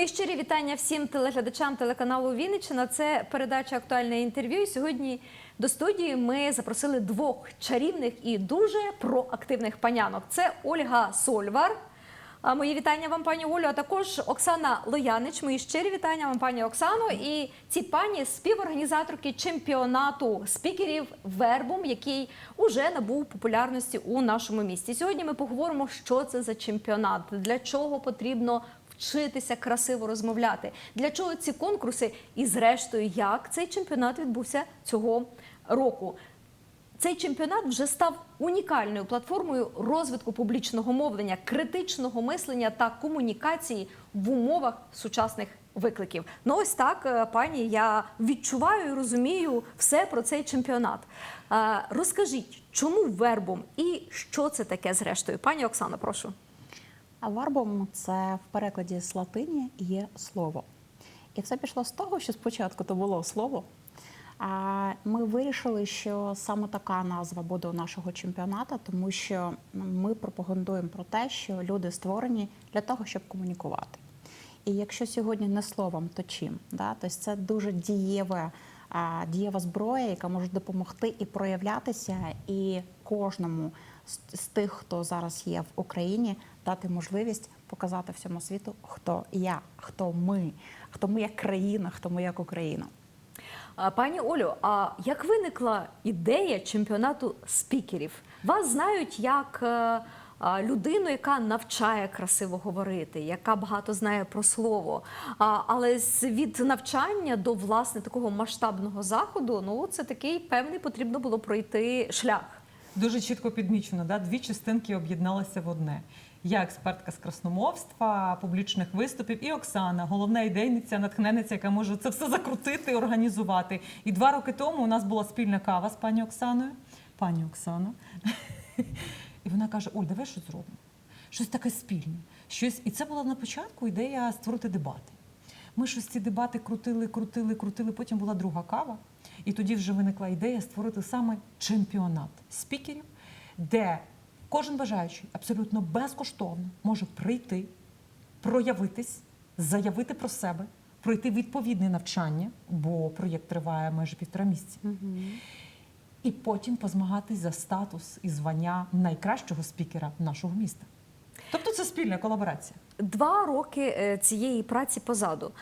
Мої щирі вітання всім телеглядачам телеканалу Вінниччина. Це передача актуальне інтерв'ю. І сьогодні до студії ми запросили двох чарівних і дуже проактивних панянок. Це Ольга Сольвар. А Мої вітання вам, пані Олю, а також Оксана Лоянич. Мої щирі вітання вам, пані Оксано. І ці пані співорганізаторки чемпіонату спікерів Вербум, який уже набув популярності у нашому місті. Сьогодні ми поговоримо, що це за чемпіонат, для чого потрібно вчитися красиво розмовляти, для чого ці конкурси, і зрештою, як цей чемпіонат відбувся цього року. Цей чемпіонат вже став унікальною платформою розвитку публічного мовлення, критичного мислення та комунікації в умовах сучасних викликів. Ну ось так, е, пані, я відчуваю і розумію все про цей чемпіонат. Е, Розкажіть, чому вербом і що це таке зрештою? Пані Оксано, прошу. Варбом це в перекладі з латині є слово. І все пішло з того, що спочатку то було слово. А ми вирішили, що саме така назва буде у нашого чемпіонату, тому що ми пропагандуємо про те, що люди створені для того, щоб комунікувати. І якщо сьогодні не словом, то чим? Да? Тобто це дуже дієва, дієва зброя, яка може допомогти і проявлятися, і кожному з тих, хто зараз є в Україні, дати можливість показати всьому світу, хто я, хто ми, хто ми як країна, хто ми як Україна. Пані Олю, а як виникла ідея чемпіонату спікерів? Вас знають як е, людину, яка навчає красиво говорити, яка багато знає про слово. Але з- від навчання до власне такого масштабного заходу, ну це такий певний потрібно було пройти шлях. Дуже чітко підмічено, да? дві частинки об'єдналися в одне. Я експертка з красномовства, публічних виступів, і Оксана, головна ідейниця, натхненниця, яка може це все закрутити, організувати. І два роки тому у нас була спільна кава з пані Оксаною. Пані Оксана. І вона каже: Оль, давай щось зробимо. Щось таке спільне. Щось... І це була на початку ідея створити дебати. Ми щось ці дебати крутили, крутили, крутили. Потім була друга кава. І тоді вже виникла ідея створити саме чемпіонат спікерів, де кожен бажаючий абсолютно безкоштовно може прийти, проявитись, заявити про себе, пройти відповідне навчання, бо проєкт триває майже півтора місяці, і потім позмагатись за статус і звання найкращого спікера нашого міста. Тобто це спільна колаборація. Два роки е, цієї праці позаду.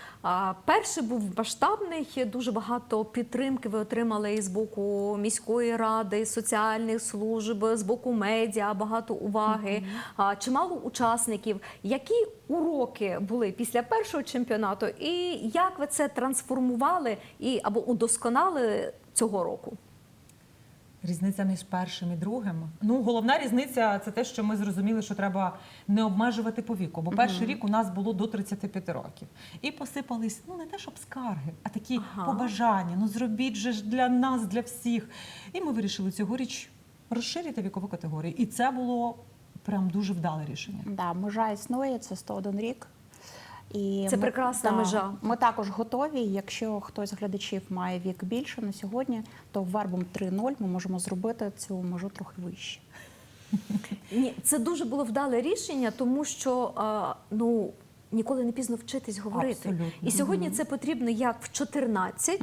Перший був масштабний, дуже багато підтримки ви отримали і з боку міської ради, соціальних служб, з боку медіа, багато уваги, а, чимало учасників. Які уроки були після першого чемпіонату, і як ви це трансформували і або удосконалили цього року? Різниця між першим і другим. Ну, головна різниця це те, що ми зрозуміли, що треба не обмежувати по віку. Бо перший рік у нас було до 35 років. І посипались ну не те, щоб скарги, а такі Ага. побажання. Ну зробіть же ж для нас, для всіх. І ми вирішили цьогоріч розширити вікову категорію. І це було прям дуже вдале рішення. Да, межа існує, це 101 рік. І Це прекрасна межа. Ми також готові. Якщо хтось з глядачів має вік більше на сьогодні, то вербом 3.0 ми можемо зробити цю межу трохи вище. Ні, це дуже було вдале рішення, тому що а, ну. Ніколи не пізно вчитись говорити. Абсолютно. І сьогодні це потрібно як в 14,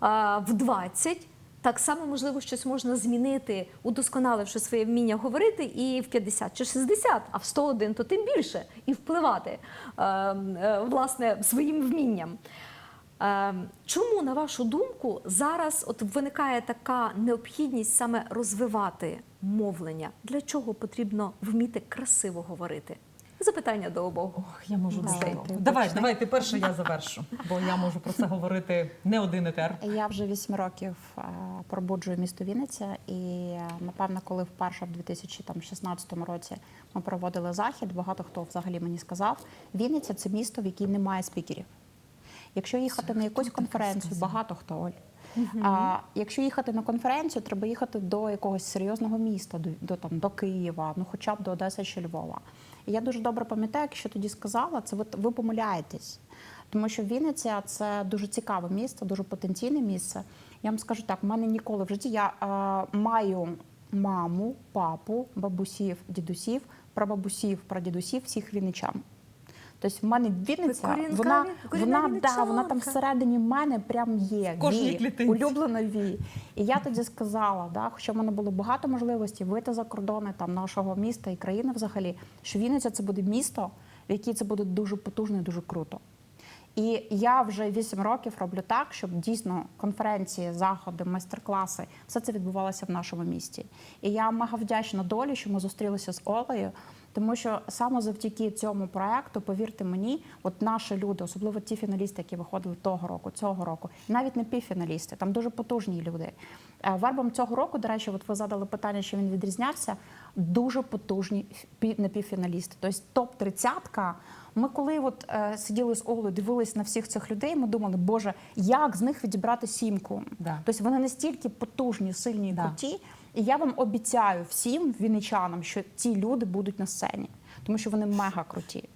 а, в 20. Так само, можливо, щось можна змінити, удосконаливши своє вміння говорити, і в 50 чи 60, а в 101 то тим більше, і впливати е, е, власне своїм вмінням. Е, Чому, на вашу думку, зараз от виникає така необхідність саме розвивати мовлення? Для чого потрібно вміти красиво говорити? Запитання до обох. Ох, я можу дуже Давай, довго. ти Давай, почни. давай, ти перше, я завершу, бо я можу про це говорити не один етер. Я вже 8 років е, пробуджую місто Вінниця, і е, напевно, коли вперше в 2016 році ми проводили захід, багато хто взагалі мені сказав, Вінниця це місто, в якій немає спікерів. Якщо їхати на якусь конференцію, багато хто Оль. А якщо їхати на конференцію, треба їхати до якогось серйозного міста, до, до там до Києва, ну хоча б до Одеси чи Львова. І я дуже добре пам'ятаю, якщо тоді сказала, це ви, ви помиляєтесь. Тому що Вінниця це дуже цікаве місце, дуже потенційне місце. Я вам скажу так, в мене ніколи в житті я е, маю маму, папу, бабусів, дідусів, прабабусів, прадідусів, всіх вінничан. Тобто в мене Вінниця, корінка вона, вона, да, вона там всередині мене прям є. Ві, улюблена Ві. І я тоді сказала, да, хоча в мене було багато можливостей вийти за кордони там, нашого міста і країни взагалі, що Вінниця це буде місто, в якій це буде дуже потужно і дуже круто. І я вже 8 років роблю так, щоб дійсно конференції, заходи, майстер-класи, все це відбувалося в нашому місті. І я мега вдячна долі, що ми зустрілися з Олею, тому що саме завдяки цьому проекту, повірте мені, от наші люди, особливо ті фіналісти, які виходили того року, цього року, навіть не півфіналісти, там дуже потужні люди. Е, Вербом цього року, до речі, от ви задали питання, що він відрізнявся. Дуже потужні пі- напівфіналісти. Тобто топ 30 ми коли от е, сиділи з Олею, дивились на всіх цих людей, ми думали, боже, як з них відібрати сімку? Да. Тобто вони настільки потужні, сильні і Да. круті. І я вам обіцяю всім вінничанам, що ці люди будуть на сцені, тому що вони мега круті.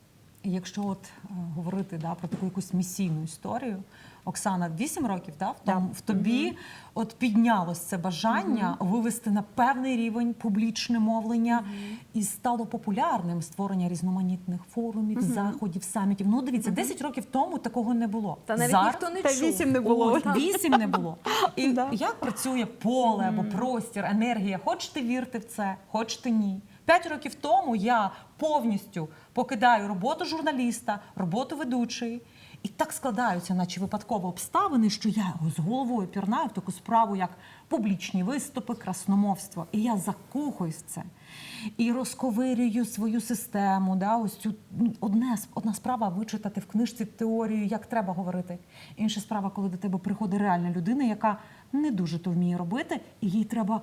Якщо от е, говорити да, про таку якусь місійну історію, Оксана, 8 років да, в, тому, в тобі от піднялось це бажання вивести на певний рівень публічне мовлення і стало популярним створення різноманітних форумів, заходів, самітів. Ну дивіться, 10 років тому такого не було. Та навіть Зараз ніхто не Та чув. вісім не було. Ой, вісім не було. І Да. як працює поле або простір, енергія? Хочете вірте в це, хочете ні. П'ять років тому я повністю покидаю роботу журналіста, роботу ведучої. І так складаються, наче випадково обставини, що я з головою пірнаю в таку справу, як публічні виступи, красномовство. І я закохуюсь в це. І розковирюю свою систему. Да, ось цю одне, одна справа вичитати в книжці теорію, як треба говорити. Інша справа, коли до тебе приходить реальна людина, яка не дуже то вміє робити, і їй треба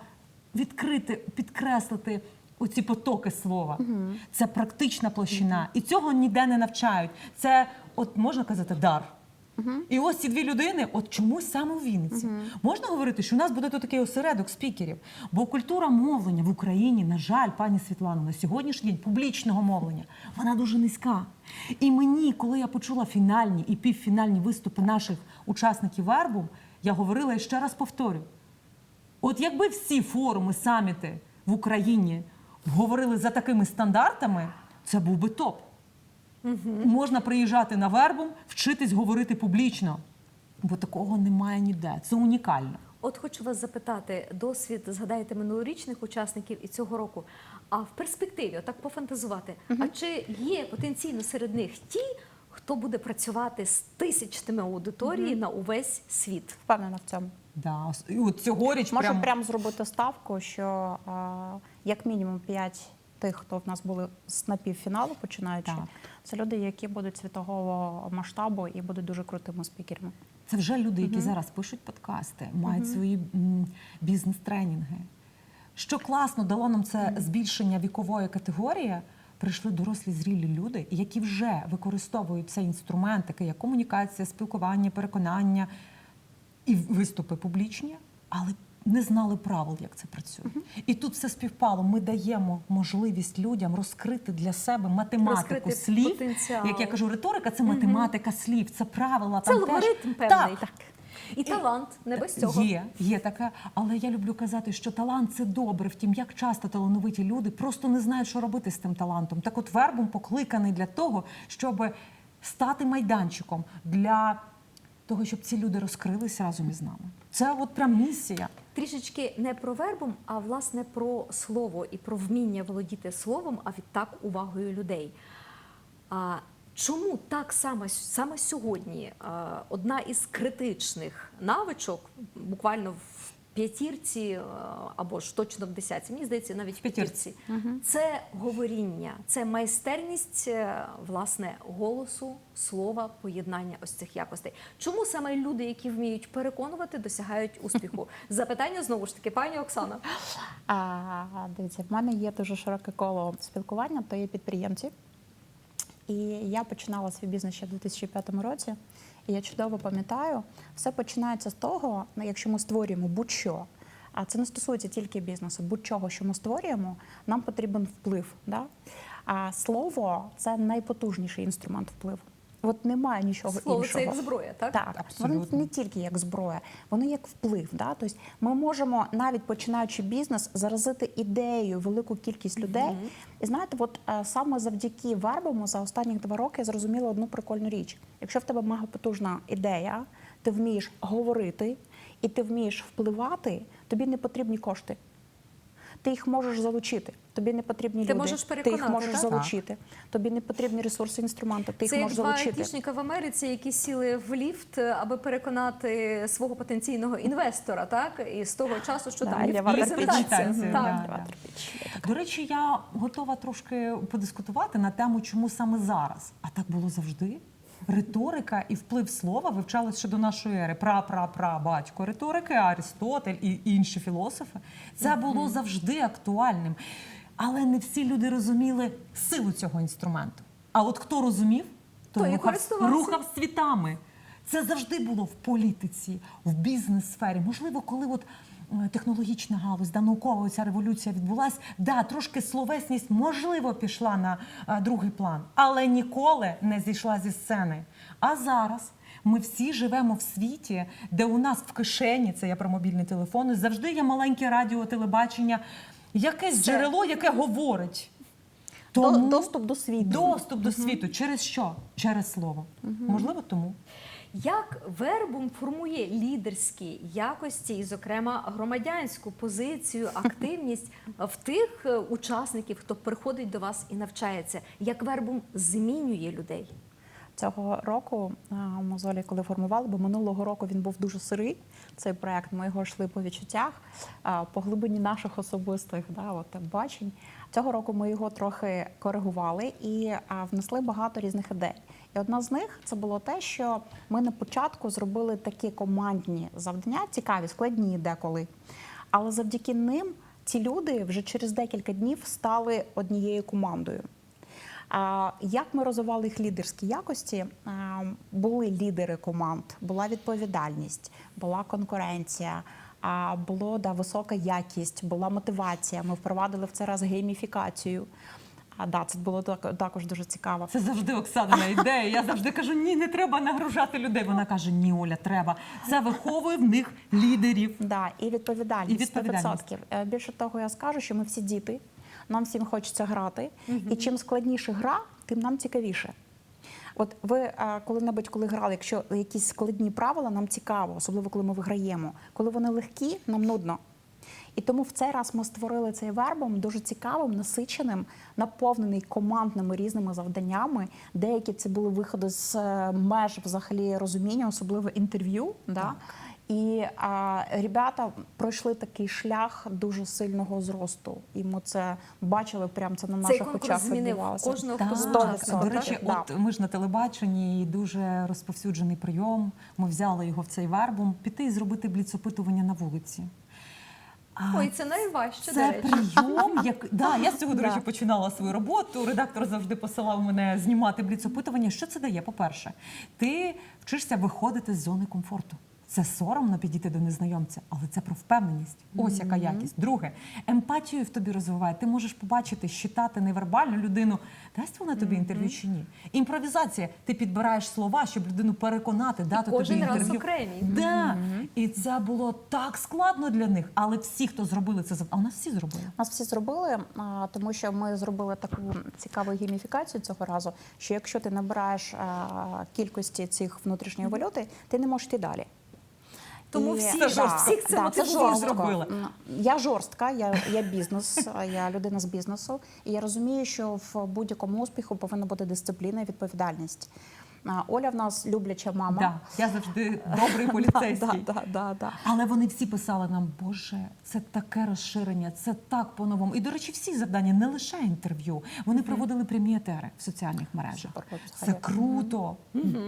відкрити, підкреслити оці потоки слова. Це практична площина. І цього ніде не навчають. Це, от можна казати, дар. І ось ці дві людини, от чомусь саме у Вінниці. Можна говорити, що у нас буде тут такий осередок спікерів, бо культура мовлення в Україні, на жаль, пані Світлано, на сьогоднішній день публічного мовлення, вона дуже низька. І мені, коли я почула фінальні і півфінальні виступи наших учасників вербу, я говорила і ще раз повторю: От якби всі форуми, саміти в Україні говорили за такими стандартами, це був би топ. Можна приїжджати на вербум, вчитись говорити публічно, бо такого немає ніде. Це унікально. От хочу вас запитати, досвід згадаєте минулорічних учасників і цього року. А в перспективі, отак пофантазувати, а чи є потенційно серед них ті, хто буде працювати з тисячними аудиторії на увесь світ? Впевнена в цьому. Да. І от цьогоріч Можу прям... прямо зробити ставку, що е, як мінімум 5 тих, хто в нас були з напівфіналу, починаючи, Так. це люди, які будуть світового масштабу і будуть дуже крутими спікерами. Це вже люди, які зараз пишуть подкасти, мають свої бізнес-тренінги. Що класно дало нам це збільшення вікової категорії. Прийшли дорослі зрілі люди, які вже використовують цей інструмент, такий як комунікація, спілкування, переконання і виступи публічні, але не знали правил, як це працює. І тут все співпало. Ми даємо можливість людям розкрити для себе математику Розкрити слів. потенціал. Як я кажу, риторика це математика слів, це правила. Це там теж. алгоритм певний. Так. І талант, не без цього. Є, є таке, але я люблю казати, що талант це добре. Втім, як часто талановиті люди просто не знають, що робити з тим талантом. Так от вербум покликаний для того, щоб стати майданчиком для того, щоб ці люди розкрилися разом із нами. Це от прям місія. Трішечки не про вербом, а власне про слово і про вміння володіти словом, а відтак увагою людей. А чому так само саме сьогодні одна із критичних навичок, буквально в п'ятірці або ж точно в десятці, мені здається, навіть в п'ятірці. п'ятірці, це говоріння, це майстерність е, власне голосу, слова, поєднання ось цих якостей. Чому саме люди, які вміють переконувати, досягають успіху? Запитання знову ж таки, пані Оксана. А, дивіться, в мене є дуже широке коло спілкування, то є підприємці. І я починала свій бізнес ще в 2005 році. І я чудово пам'ятаю, все починається з того, якщо ми створюємо будь-що. А це не стосується тільки бізнесу, будь-чого, що ми створюємо, нам потрібен вплив. Да? А слово це найпотужніший інструмент впливу. От немає нічого Слово іншого. це як зброя, так? Так, Абсолютно. воно не тільки як зброя, воно як вплив. Да? Тобто ми можемо, навіть починаючи бізнес, заразити ідеєю велику кількість людей. І знаєте, от е, саме завдяки вербому за останні два роки я зрозуміла одну прикольну річ. Якщо в тебе мегапотужна ідея, ти вмієш говорити і ти вмієш впливати, тобі не потрібні кошти. Ти їх можеш залучити. Тобі не потрібні Ти люди. можеш ти їх можеш так? залучити. Тобі не потрібні ресурси, інструменти. Ти Це їх можеш два айтішника в Америці, які сіли в ліфт, аби переконати свого потенційного інвестора, так? І з того часу, що Да, там ліфт презентація. Так. да. До речі, я готова трошки подискутувати на тему, чому саме зараз. А так було завжди. Риторика і вплив слова вивчались ще до нашої ери. Пра-пра-пра батько риторики, Арістотель і інші філософи. Це було завжди актуальним. Але не всі люди розуміли силу цього інструменту. А от хто розумів, то Той рухав, рухав світами. Це завжди було в політиці, в бізнес-сфері. Можливо, коли от технологічна галузь, да, наукова ця революція відбулась, да, трошки словесність, можливо, пішла на е, другий план, але ніколи не зійшла зі сцени. А зараз. Ми всі живемо в світі, де у нас в кишені, це я про мобільні телефони, завжди є маленьке радіо, телебачення, якесь джерело, яке говорить. До- Тому- доступ до світу. Доступ до світу. Через що? Через слово. Можливо, тому. Як вербум формує лідерські якості, і, зокрема, громадянську позицію, активність в тих е, учасників, хто приходить до вас і навчається? Як вербум змінює людей? Цього року з Олею, коли формували, бо минулого року він був дуже сирий. Цей проект ми його йшли по відчуттях, по глибині наших особистих да, от, бачень. Цього року ми його трохи коригували і внесли багато різних ідей. І одна з них це було те, що ми на початку зробили такі командні завдання, цікаві, складні деколи. Але завдяки ним ці люди вже через декілька днів стали однією командою. Як ми розвивали їх лідерські якості? Були лідери команд, була відповідальність, була конкуренція, а, було да, висока якість, була мотивація. Ми впровадили в цей раз гейміфікацію. А да, це було так- також дуже цікаво. Це завжди Оксанина ідея. Я завжди кажу: ні, не треба нагружати людей. Вона каже: Ні, Оля, треба. Це виховує в них лідерів. Да, і відповідальність, І відповідальність. 100%. Е, Більше того, я скажу, що ми всі діти, нам всім хочеться грати. І чим складніше гра, тим нам цікавіше. От ви е, коли-небудь, коли грали, якщо якісь складні правила, нам цікаво, особливо коли ми виграємо. Коли вони легкі, нам нудно. І тому в цей раз ми створили цей вербом дуже цікавим, насиченим, наповнений командними різними завданнями. Деякі це були виходи з е, меж взагалі розуміння, особливо інтерв'ю. Да? І а, ребята пройшли такий шлях дуже сильного зросту. І ми це бачили, прямо це на Цей наших конкурс очах змінив кожного, Так, хто до речі, Да. от ми ж на телебаченні і дуже розповсюджений прийом. Ми взяли його в цей вербум піти і зробити бліц-опитування на вулиці. А Ой, це найважче, до Це речі. прийом, як да, я з цього, до Да. речі, починала свою роботу. Редактор завжди посилав мене знімати бліц-опитування. Що це дає? По-перше, ти вчишся виходити з зони комфорту. Це соромно підійти до незнайомця, але це про впевненість. Ось яка якість. Друге, емпатію в тобі розвиває. Ти можеш побачити, щитати невербальну людину. Дасть вона тобі інтерв'ю чи ні? Імпровізація. Ти підбираєш слова, щоб людину переконати, дати кожен тобі раз інтерв'ю. окремі. Да. І це було так складно для них. Але всі, хто зробили це, а у нас всі зробили. Нас всі зробили, тому що ми зробили таку цікаву гейміфікацію цього разу. Що якщо ти набираєш кількості цих внутрішньої валюти, ти не можеш йти далі. Тому І- всі да, жорстко. Всіх це да, мотивує. жорстко. зробили. М, Я жорстка, я, я бізнес, я людина з бізнесу, і я розумію, що в будь-якому успіху повинна бути дисципліна і відповідальність. Оля в нас любляча мама. Да. Я завжди добрий поліцейський. Да, да, да, да. Але вони всі писали нам, Боже, це таке розширення, це так по-новому. І, до речі, всі завдання, не лише інтерв'ю. Вони проводили прямі етери в соціальних мережах. Супер, Це круто.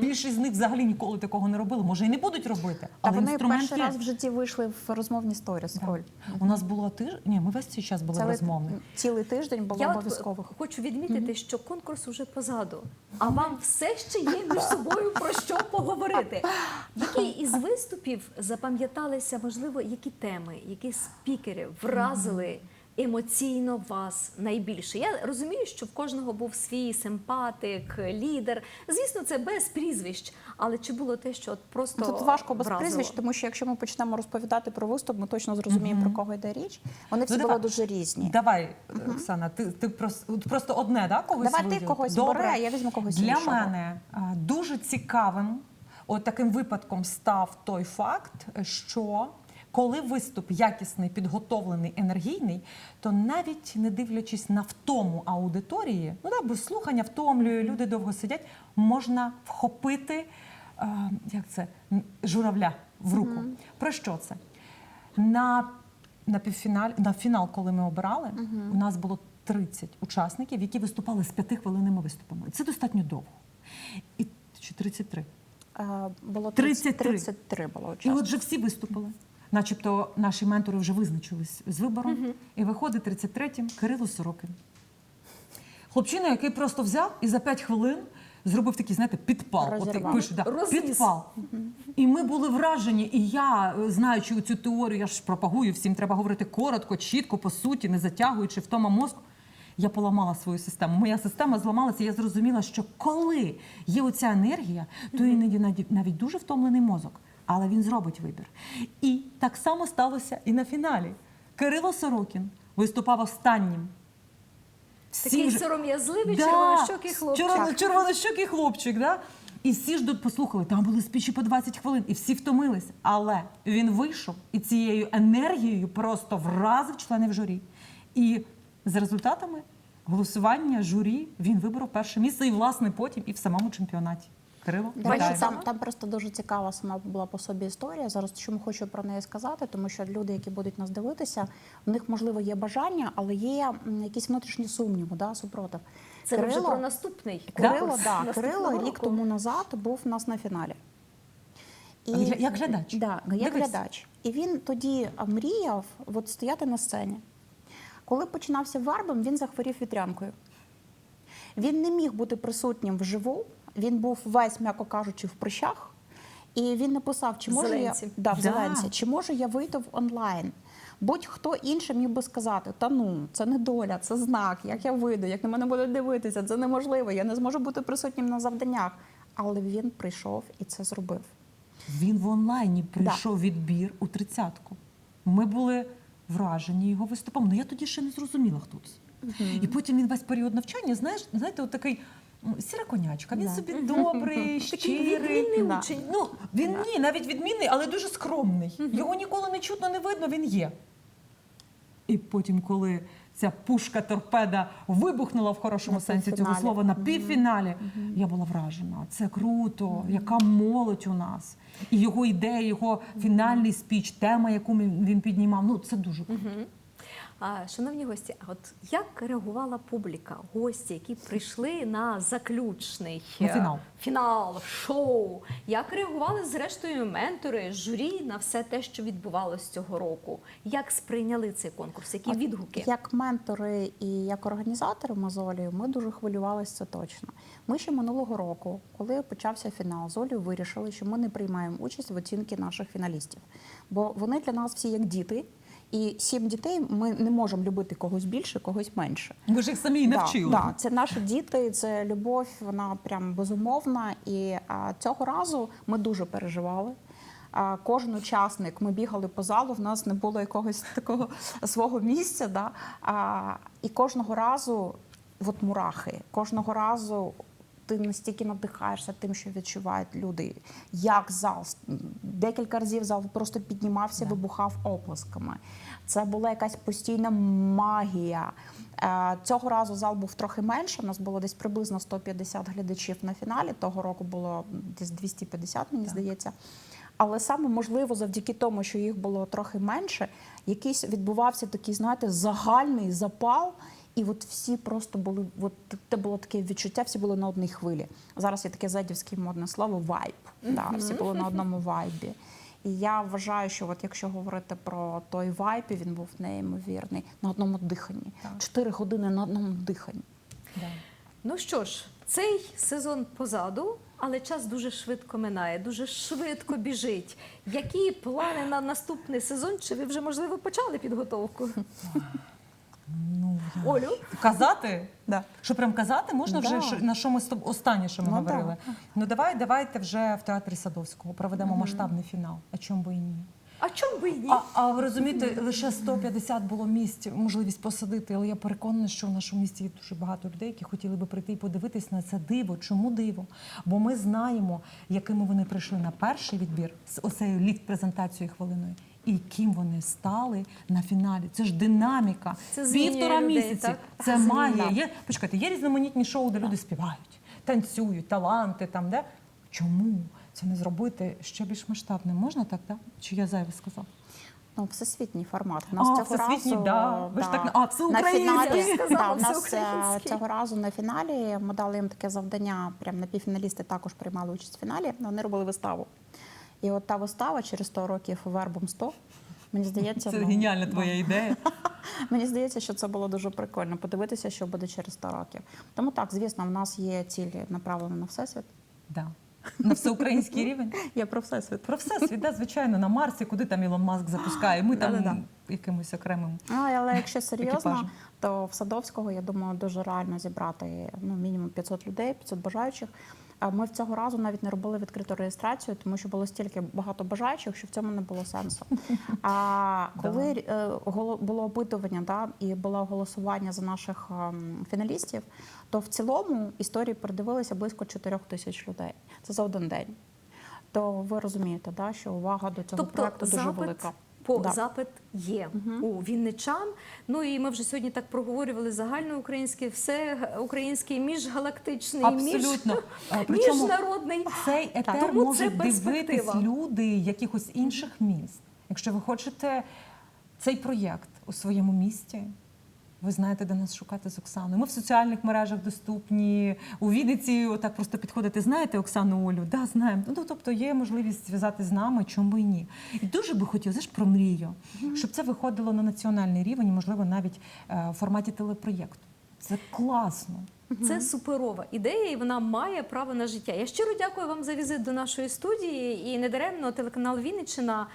Більшість з них взагалі ніколи такого не робили. Може, і не будуть робити. Та Але вони інструмент перший є. раз в житті вийшли в розмовні сторіс. Оль. У нас було тиждень. Ні, ми весь цей час були розмовні. цілий тиждень було обов'язково. хочу відмітити, що конкурс уже позаду, а вам все ще є між собою про що поговорити. Які із виступів запам'яталися, можливо, які теми, які спікери вразили емоційно вас найбільше? Я розумію, що в кожного був свій симпатик, лідер. Звісно, це без прізвищ, але чи було те, що от просто Тут важко без вразило? прізвищ, тому що якщо ми почнемо розповідати про виступ, ми точно зрозуміємо, про кого йде річ. Вони всі Ну, були давай. дуже різні. Давай, Оксана, ти, ти просто, просто одне, да, когось Давай ти когось Добре. бери, а я візьму когось Для іншого. мене а, дуже цікавим от таким випадком став той факт, що коли виступ якісний, підготовлений, енергійний, то навіть не дивлячись на втому аудиторії, ну да, бо слухання втомлює, люди довго сидять, можна вхопити а, як це, журавля в руку. Про що це? На, на півфіналі, на фінал, коли ми обирали, у нас було 30 учасників, які виступали з п'ятихвилинними виступами. Це достатньо довго. І чи 33. Е, Було 33. 33 було І учасників. отже, всі виступили. Начебто наші ментори вже визначились з вибором. І виходить 33-м Кирило Сорокин. Хлопчина, який просто взяв і за 5 хвилин зробив такий, знаєте, підпал. От Розірвав. пише, да, підпал. І ми були вражені. І я, е, знаючи цю теорію, я ж пропагую, всім треба говорити коротко, чітко, по суті, не затягуючи втома мозку. Я поламала свою систему. Моя система зламалася, і я зрозуміла, що коли є оця енергія, то іноді навіть дуже втомлений мозок, але він зробить вибір. І так само сталося і на фіналі. Кирило Сорокін виступав останнім. Такий вже- сором'язливий, Да, червонощокий хлопчик. червоно- Червонощокий хлопчик, да? І всі ж послухали, там були спічі по 20 хвилин, і всі втомились. Але він вийшов і цією енергією просто вразив членів журі. І за результатами голосування журі він виборов перше місце і, власне, потім і в самому чемпіонаті. Кирило, До речі, там, там просто дуже цікава сама була по собі історія. Зараз чому хочу про неї сказати, тому що люди, які будуть нас дивитися, в них можливо є бажання, але є якісь внутрішні сумніви, да, супротив. Це вже про наступний Кирило, да, наступного Кирило рік року. тому назад був у нас на фіналі. Гля- як глядач? Да, як Дивись. глядач. І він тоді мріяв от, стояти на сцені. Коли починався варбом, він захворів вітрянкою. Він не міг бути присутнім вживу, він був весь, м'яко кажучи, в прищах. І він написав, чи можу я да, в Да. Зеленці, чи можу я вийти в онлайн. Будь-хто інший міг би сказати: та ну, це не доля, це знак, як я вийду, як на мене будуть дивитися, це неможливо, я не зможу бути присутнім на завданнях. Але він прийшов і це зробив. Він в онлайні прийшов відбір у тридцятку. Ми були вражені його виступом. Ну я тоді ще не зрозуміла, хто це. І потім він весь період навчання, знаєш, знаєте, от такий сіра конячка. Він Да. собі добрий, Такий щирий. відмінний Да. учень. Ну, він ні, навіть відмінний, але дуже скромний. Його ніколи не чутно, не видно, він є. І потім, коли ця пушка торпеда вибухнула в хорошому На сенсі цього півфіналі. слова на півфіналі, я була вражена. Це круто, яка молодь у нас. І його ідея, його фінальний спіч, тема, яку він він піднімав. Ну це дуже круто. Шановні гості, а от як реагувала публіка, гості, які прийшли на заключний На е, фінал. фінал, шоу? Як реагували зрештою ментори, журі на все те, що відбувалось цього року? Як сприйняли цей конкурс? Які От відгуки? Як ментори і як організатори ми ми дуже хвилювалися це точно. Ми ще минулого року, коли почався фінал, з Олею вирішили, що ми не приймаємо участь в оцінки наших фіналістів. Бо вони для нас всі як діти, і сім дітей ми не можемо любити когось більше, когось менше. Ви ж їх самі Да, навчили. Да, це наші діти, це любов, вона прям безумовна. І а, цього разу ми дуже переживали. А, кожен учасник, ми бігали по залу, в нас не було якогось такого свого місця. Да? А, і кожного разу, от мурахи, кожного разу. Ти настільки надихаєшся тим, що відчувають люди. Як зал декілька разів зал просто піднімався, Да. вибухав оплесками. Це була якась постійна магія. Е, Цього разу зал був трохи менше. У нас було десь приблизно 150 глядачів на фіналі. Того року було десь 250, мені здається. Але саме можливо, завдяки тому, що їх було трохи менше, якийсь відбувався такий, знаєте, загальний запал. І от всі просто були, от це було таке відчуття, всі були на одній хвилі. Зараз є таке зайдівське модне слово вайб. Да, всі були на одному вайбі. І я вважаю, що от якщо говорити про той вайб, і він був неймовірний на одному диханні. Чотири години на одному диханні. Да. Ну що ж, цей сезон позаду, але час дуже швидко минає, дуже швидко біжить. Які плани на наступний сезон? Чи ви вже можливо почали підготовку? Олю, казати? Да. Що прям казати можна вже Да. що- на що ми з останнє, що ми Ну, говорили? Ну давай, давайте вже в театрі Садовського проведемо масштабний фінал. А чому би і ні? а чому би і ні? А, а ви розумієте, лише 150 було місць, можливість посадити, але я переконана, що в нашому місті є дуже багато людей, які хотіли би прийти і подивитись на це диво. Чому диво? Бо ми знаємо, якими вони прийшли на перший відбір з оцею ліфт-презентацією хвилиною. І ким вони стали на фіналі? Це ж динаміка. Це Півтора людей, місяці. так? Це магія. Є почекайте, є різноманітні шоу, де люди співають, танцюють, таланти там, де чому це не зробити ще більш масштабним? Можна так, да? Чи я зайве сказав? Ну, всесвітній формат. У А, цього всесвітній, разу, да. Ви ж так- а, на всеукраїнський. фіналі, сказала, да, у нас цього разу на фіналі ми дали їм таке завдання. Прям напівфіналісти також приймали участь в фіналі. Вони робили виставу. І от та вистава через 100 років вербом 100. Мені здається, Це ну, геніальна да. твоя ідея. Мені здається, що це було дуже прикольно подивитися, що буде через 100 років. Тому так, звісно, в нас є цілі направлені на всесвіт. Да. На всеукраїнський рівень. Я про всесвіт. Про все світ, да, звичайно, на Марсі, куди там Ілон Маск запускає. Ми там якимось окремим. Ну, але якщо серйозно, Екіпажем. то в Садовського, я думаю, дуже реально зібрати ну, мінімум 500 людей, 500 бажаючих. А Ми в цього разу навіть не робили відкриту реєстрацію, тому що було стільки багато бажаючих, що в цьому не було сенсу. А коли е, було опитування да, і було голосування за наших ем, фіналістів, то в цілому історії передивилися близько 4 тисяч людей. Це за один день. То ви розумієте, да, що увага до цього Тобто проекту дуже запит велика. По Да. запит є у вінничан. Ну і ми вже сьогодні так проговорювали загальноукраїнське, все український, міжгалактичний, Абсолютно. між... Міжнародний. Цей етер Тому це дивитись люди якихось інших міст. Якщо ви хочете цей проєкт у своєму місті. Ви знаєте, де нас шукати з Оксаною. Ми в соціальних мережах доступні. У Вінниці отак просто підходити. Знаєте Оксану Олю? Да, знаємо. Ну тобто є можливість зв'язати з нами, чому і ні. І дуже би хотів, знаєш, про мрію, щоб це виходило на національний рівень, можливо, навіть е, в форматі телепроєкту. Це класно. Це суперова ідея, і вона має право на життя. Я щиро дякую вам за візит до нашої студії. І недаремно телеканал Вінниччина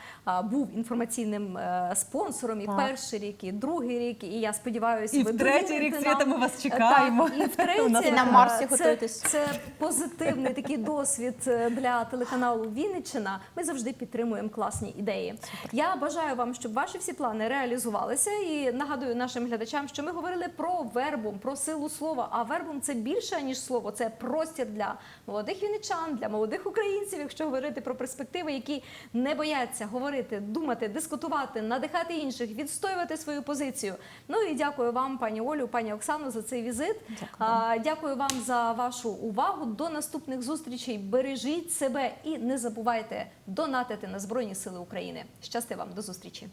був інформаційним е, спонсором і Так. перший рік, і другий рік. І я сподіваюся, І ви в третій рік. Свята, ми вас Так, і в третє, нас на Марсі е, це, готуйтесь. це позитивний такий досвід е, для телеканалу Вінниччина. Ми завжди підтримуємо класні ідеї. Я бажаю вам, щоб ваші всі плани реалізувалися. І нагадую нашим глядачам, що ми говорили про вербум, про силу слова. А вербум це більше ніж слово, це простір для молодих вінничан, для молодих українців, якщо говорити про перспективи, які не бояться говорити, думати, дискутувати, надихати інших, відстоювати свою позицію. Ну і дякую вам, пані Олю, пані Оксану, за цей візит. А, Дякую вам за вашу увагу. До наступних зустрічей. Бережіть себе і не забувайте донатити на Збройні Сили України. Щасти вам до зустрічі!